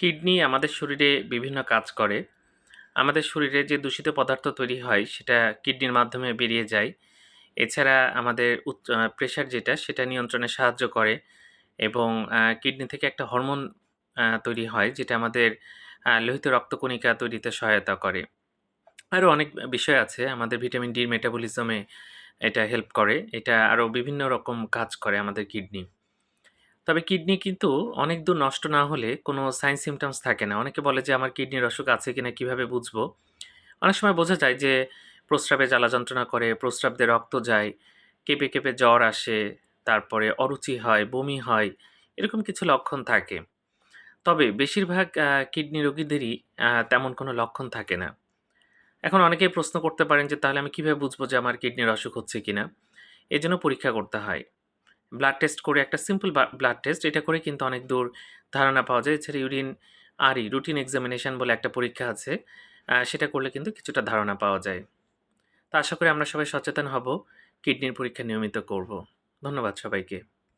Kidney আমাদের শরীরে বিভিন্ন কাজ করে। আমাদের শরীরে যে দূষিত পদার্থ তৈরি হয়, সেটা কিডনির মাধ্যমে বেরিয়ে যায়। এছাড়া আমাদের উচ্চ প্রেশার যেটা, সেটা নিয়ন্ত্রণে সাহায্য করে এবং কিডনি থেকে একটা হরমোন তৈরি হয়, যেটা আমাদের লোহিত রক্তকণিকা তৈরিতে সহায়তা করে। আরও অনেক বিষয় আছে, আমাদের ভিটামিন ডির মেটাবলিজমে এটা হেল্প করে। এটা আরও বিভিন্ন রকম কাজ করে আমাদের কিডনি। তবে কিডনি কিন্তু অনেক দূর নষ্ট না হলে কোনো সাইন সিমটমস থাকে না। অনেকে বলে যে, আমার কিডনির অসুখ আছে কিনা, কীভাবে বুঝব? অনেক সময় বোঝা যায় যে, প্রস্রাবে জ্বালা যন্ত্রণা করে প্রস্রাব রক্ত যায়, কেঁপে কেঁপে জ্বর আসে, তারপরে অরুচি হয়, বমি হয়, এরকম কিছু লক্ষণ থাকে। তবে বেশিরভাগ কিডনি রোগীদেরই তেমন কোনো লক্ষণ থাকে না। এখন অনেকেই প্রশ্ন করতে পারেন যে, তাহলে আমি কীভাবে বুঝব যে, আমার কিডনির অসুখ হচ্ছে কিনা? এজন্য পরীক্ষা করতে হয়। ব্লাড টেস্ট করে একটা সিম্পল ব্লাড টেস্ট এটা করে কিন্তু অনেক দূর ধারণা পাওয়া যায়। এছাড়া ইউরিন আরই রুটিন এক্সামিনেশান বলে একটা পরীক্ষা আছে সেটা করলে কিন্তু কিছুটা ধারণা পাওয়া যায়। তা আশা করি আমরা সবাই সচেতন হব, কিডনির পরীক্ষা নিয়মিত করব। ধন্যবাদ সবাইকে।